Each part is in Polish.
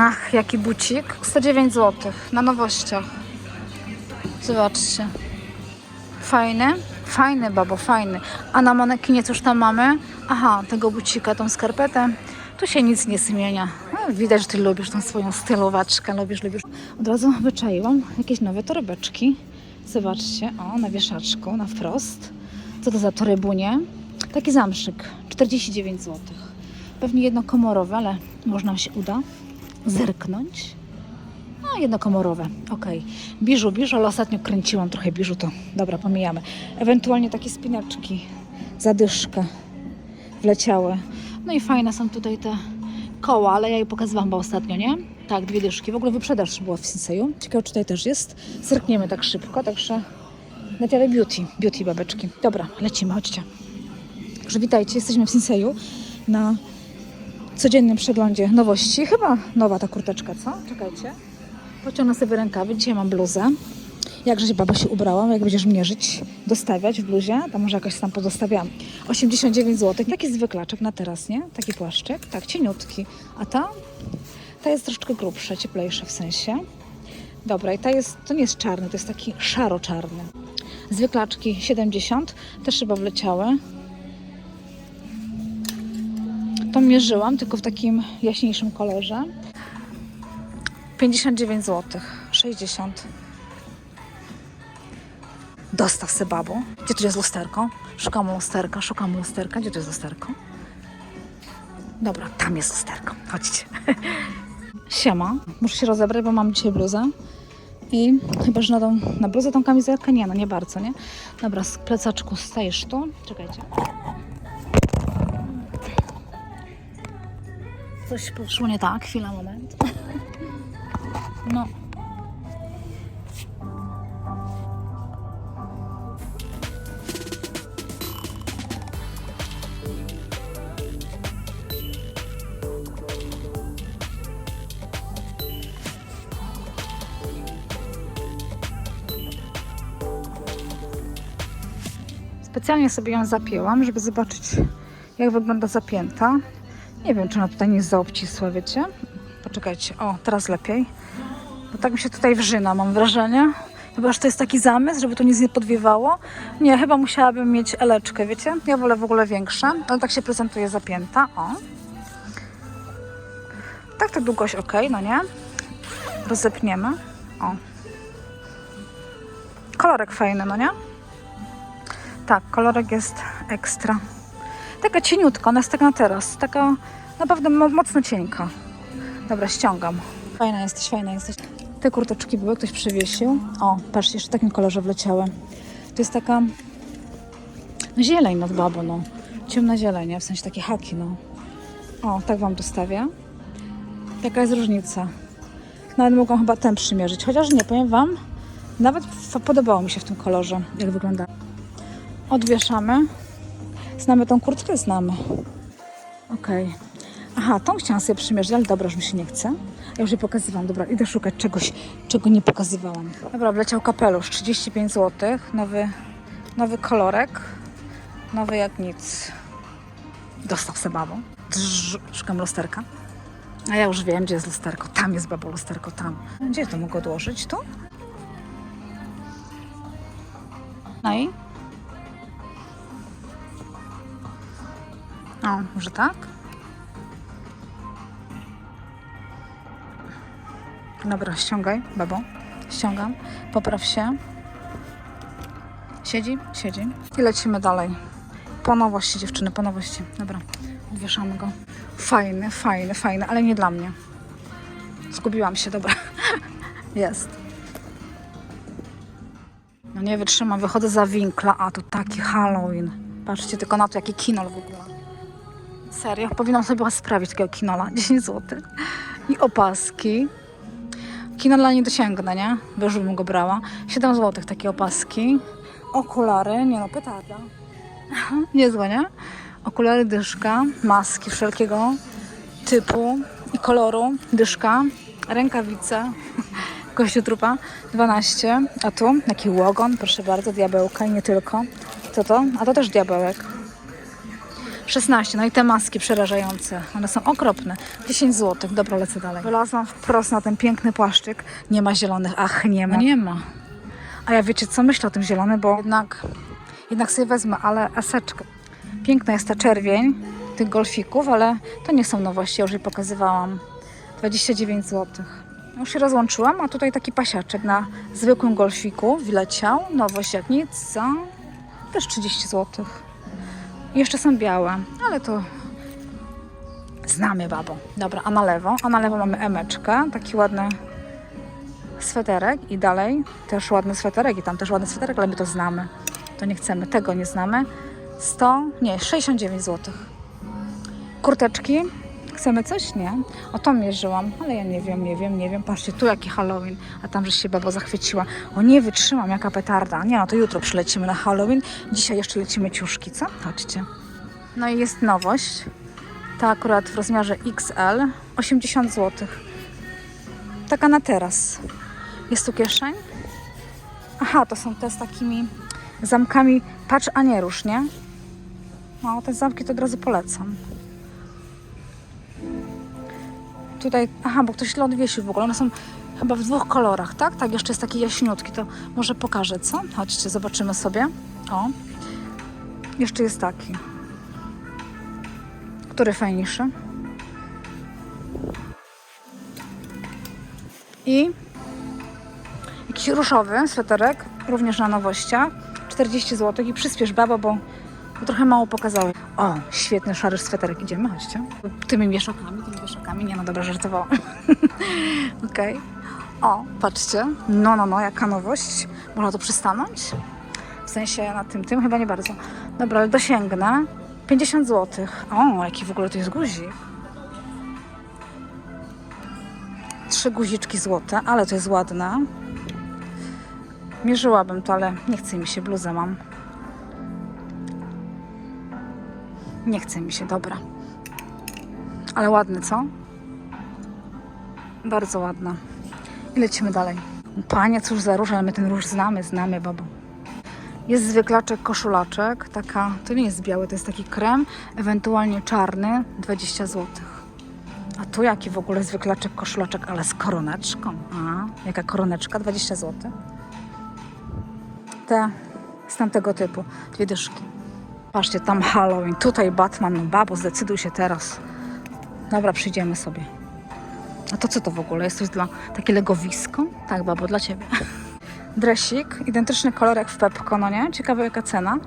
Ach, jaki bucik. 109 zł na nowościach. Zobaczcie. Fajny? Fajny, babo, fajny. A na manekinie cóż tam mamy? Aha, tego bucika, tą skarpetę. Tu się nic nie zmienia. No, widać, że ty lubisz tą swoją stylowaczkę. Lubisz, lubisz. Od razu wyczaiłam jakieś nowe torebeczki. Zobaczcie, o, na wieszaczku, na wprost. Co to za torebunie? Taki zamszyk, 49 zł. Pewnie jednokomorowe, ale może nam się uda zerknąć. No, jednokomorowe, okej. Biżu, biżu, ale ostatnio kręciłam trochę biżu, to dobra, pomijamy. Ewentualnie takie spinaczki, zadyszkę wleciały. No i fajne są tutaj te koła, ale ja je pokazywałam chyba ostatnio, nie? Tak, dwie dyszki. W ogóle wyprzedaż była w Sinseju. Ciekawe, czy tutaj też jest. Zerkniemy tak szybko, także na tyle beauty, beauty babeczki. Dobra, lecimy, chodźcie. Także witajcie, jesteśmy w Sinseju na codziennym przeglądzie nowości. Chyba nowa ta kurteczka, co? Czekajcie. Pociągnę sobie rękawy. Dzisiaj mam bluzę. Jakże się baba się ubrała, jak będziesz mierzyć, dostawiać w bluzie, to może jakoś tam pozostawiam. 89 zł. Taki zwyklaczek na teraz, nie? Taki płaszczyk. Tak, cieniutki. A ta? Ta jest troszeczkę grubsza, cieplejsza w sensie. Dobra, i ta jest, to nie jest czarny, to jest taki szaro-czarny. Zwyklaczki 70, też chyba wleciały. To mierzyłam, tylko w takim jaśniejszym kolorze. 59 zł, 60. Dostaw se babo. Gdzie tu jest lusterko? Szukam lusterka, szukam lusterka. Gdzie tu jest lusterko? Dobra, tam jest lusterko. Chodźcie. Siema. Muszę się rozebrać, bo mam dzisiaj bluzę. I chyba, że na, tą, na bluzę tą kamizelkę? Nie, no nie bardzo, nie? Dobra, z plecaczku stajesz tu. Czekajcie. Coś poszło nie tak. Chwila, moment. No. Specjalnie sobie ją zapięłam, żeby zobaczyć, jak wygląda zapięta. Nie wiem, czy ona tutaj nie jest za obcisła, wiecie? Poczekajcie, o, teraz lepiej. Bo tak mi się tutaj wrzyna, mam wrażenie. Chyba, że to jest taki zamysł, żeby to nic nie podwiewało. Nie, chyba musiałabym mieć eleczkę, wiecie? Ja wolę w ogóle większe, ale tak się prezentuje zapięta. O. Tak to długość ok, no nie? Rozepniemy. O. Kolorek fajny, no nie? Tak, kolorek jest ekstra. Taka cieniutka, ona jest tak na teraz. Taka naprawdę mo- mocno cienka. Dobra, ściągam. Fajna jesteś, fajna jesteś. Te kurteczki były, ktoś przywiesił. O, patrzcie, jeszcze w takim kolorze wleciały. To jest taka no, zieleń nad babą, no. Ciemna zieleń, w sensie takie haki, no. O, tak Wam dostawię. Jaka jest różnica? Nawet mogłam chyba ten przymierzyć, chociaż nie, powiem Wam, nawet podobało mi się w tym kolorze, jak wygląda. Odwieszamy. Znamy tą kurtkę? Znamy. Okej. Aha, tą chciałam sobie przymierzyć, ale dobra, już mi się nie chce. Ja już jej pokazywałam. Dobra, idę szukać czegoś, czego nie pokazywałam. Dobra, wleciał kapelusz. 35 zł. Nowy, nowy kolorek. Nowy jak nic. Dostaw se babą. Szukam lusterka. A ja już wiem, gdzie jest lusterko. Tam jest babo lusterko, tam. Gdzie to mogę odłożyć? Tu? No i? O, może tak? Dobra, ściągaj, babo. Ściągam. Popraw się. Siedzi? Siedzi. I lecimy dalej. Po nowości, dziewczyny, po nowości. Dobra, odwieszamy go. Fajny, fajny, fajny, ale nie dla mnie. Zgubiłam się, dobra. Jest. No nie wytrzymam, wychodzę za winkla, a to taki Halloween. Patrzcie tylko na to, jaki kinol w ogóle. Serio, powinnam sobie sprawić takiego kinola. 10 zł. I opaski. Kinola nie dosięgnę, nie? Bo już bym go brała. 7 zł takie opaski. Okulary, nie no, petarda. Niezłe, nie? Okulary, dyszka, maski wszelkiego typu i koloru, dyszka, rękawice, kościotrupa, 12. A tu taki łogon, proszę bardzo, diabełka i nie tylko. Co to? A to też diabełek. 16. No i te maski przerażające. One są okropne. 10 zł. Dobra, lecę dalej. Wylazłam wprost na ten piękny płaszczyk. Nie ma zielonych. Ach, nie ma. Nie ma. A ja wiecie co? Myślę o tym zielonym, bo jednak, jednak sobie wezmę, ale eseczkę. Piękna jest ta czerwień tych golfików, ale to nie są nowości. Ja już je pokazywałam. 29 zł. Już się rozłączyłam, a tutaj taki pasiaczek na zwykłym golfiku wleciał. Nowość jak nic za też 30 zł. Jeszcze są białe, ale to znamy babo. Dobra, a na lewo? A na lewo mamy emeczkę, taki ładny sweterek i dalej też ładny sweterek i tam też ładny sweterek, ale my to znamy. To nie chcemy, tego nie znamy. 100, nie, 69 zł. Kurteczki. Chcemy coś? Nie. O to mierzyłam, ale ja nie wiem, nie wiem, nie wiem. Patrzcie, tu jaki Halloween, a tam, że się babo zachwyciła. O, nie wytrzymam, jaka petarda. Nie no, to jutro przylecimy na Halloween. Dzisiaj jeszcze lecimy ciuszki, co? Chodźcie. No i jest nowość. Ta akurat w rozmiarze XL. 80 zł. Taka na teraz. Jest tu kieszeń. Aha, to są te z takimi zamkami. Patrz, a nie rusz, nie? No, te zamki to od razu polecam. Tutaj, aha, bo ktoś źle odwiesił w ogóle. One są chyba w dwóch kolorach, tak? Tak, jeszcze jest taki jaśniutki, to może pokażę, co? Chodźcie, zobaczymy sobie. O, jeszcze jest taki. Który fajniejszy? I jakiś ruszowy sweterek, również na nowościach. 40 zł i przyspiesz babo, bo bo trochę mało pokazałeś. O, świetny szary sweterek. Idziemy, chodźcie. Tymi wieszakami, tymi wieszakami. Nie no, dobra, żartowałam. Okej. O, patrzcie. No, no, no, jaka nowość. Można tu przystanąć? W sensie na tym, tym chyba nie bardzo. Dobra, ale dosięgnę. 50 zł. O, jaki w ogóle to jest guzik. Trzy guziczki złote, ale to jest ładne. Mierzyłabym to, ale nie chce mi się, bluzę mam. Nie chce mi się, dobra. Ale ładny, co? Bardzo ładna. I lecimy dalej. Panie, cóż za róż, my ten róż znamy, znamy, babo. Jest zwyklaczek, koszulaczek, taka, to nie jest biały, to jest taki krem, ewentualnie czarny, 20 zł. A tu jaki w ogóle zwyklaczek, koszulaczek, ale z koroneczką. A, jaka koroneczka, 20 zł. Te z tamtego typu, dwie dyszki. Patrzcie, tam Halloween, tutaj Batman, babo, zdecyduj się teraz. Dobra, przyjdziemy sobie. A to co to w ogóle? Jest coś dla... takie legowisko? Tak, babo, dla ciebie. Dresik, identyczny kolor jak w Pepko, no nie? Ciekawe jaka cena.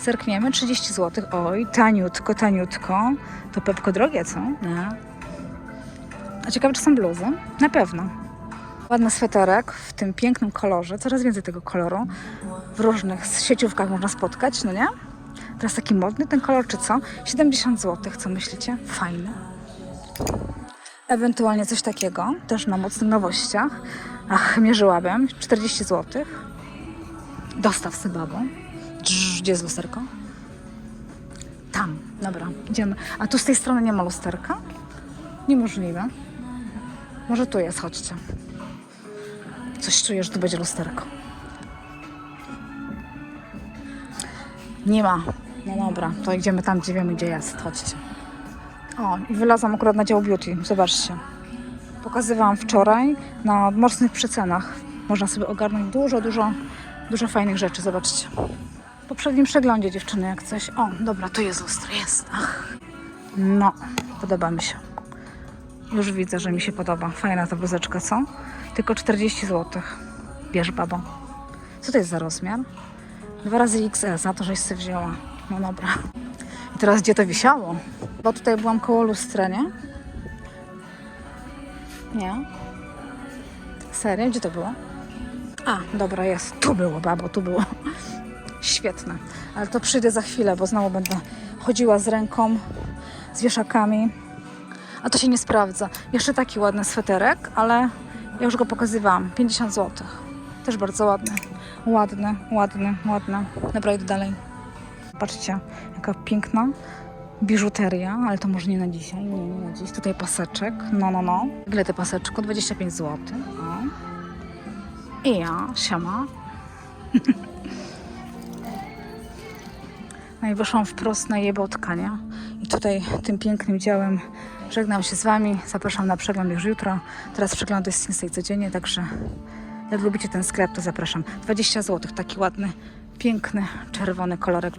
Zerkniemy, 30 zł. Oj, taniutko, taniutko. To Pepko drogie, co? Nie. A ciekawe, czy są bluzy? Na pewno. Ładny sweterek w tym pięknym kolorze. Coraz więcej tego koloru. W różnych sieciówkach można spotkać, no nie? Teraz taki modny ten kolor, czy co? 70 zł, co myślicie? Fajny. Ewentualnie coś takiego, też na mocnych nowościach. Ach, mierzyłabym. 40 zł. Dostaw sobie babą. Gdzie jest lusterko? Tam, dobra, idziemy. A tu z tej strony nie ma lusterka? Niemożliwe. Może tu jest, chodźcie. Coś czuję, że tu będzie lusterko. Nie ma. No dobra, to idziemy tam, gdzie wiemy, gdzie jest. Chodźcie. O, i wylazłam akurat na dział beauty. Zobaczcie. Pokazywałam wczoraj na mocnych przecenach. Można sobie ogarnąć dużo, dużo, dużo fajnych rzeczy. Zobaczcie. W poprzednim przeglądzie dziewczyny jak coś. O, dobra, tu jest lustro, jest. Ach. No, podoba mi się. Już widzę, że mi się podoba. Fajna ta bluzeczka, co? Tylko 40 zł. Bierz, babo. Co to jest za rozmiar? Dwa razy XS, za to, żeś sobie wzięła. No dobra. I teraz gdzie to wisiało? Bo tutaj byłam koło lustra, nie? Nie. Serio? Gdzie to było? A, dobra, jest. Tu było, babo, tu było. Świetne. Ale to przyjdę za chwilę, bo znowu będę chodziła z ręką, z wieszakami. A to się nie sprawdza. Jeszcze taki ładny sweterek, ale ja już go pokazywałam. 50 zł. Też bardzo ładny. Ładny, ładny, ładny. Dobra, idę dalej. Patrzcie, jaka piękna biżuteria, ale to może nie na dzisiaj. Nie, nie na dziś. Tutaj paseczek. No, no, no. Ile te paseczko? 25 zł. O. I ja, siama. No i wyszłam wprost na jebotka, nie? I tutaj tym pięknym dziełem żegnam się z Wami. Zapraszam na przegląd już jutro. Teraz przeglądy z Sinsei codziennie, także jak lubicie ten sklep, to zapraszam. 20 zł, taki ładny, piękny, czerwony kolorek.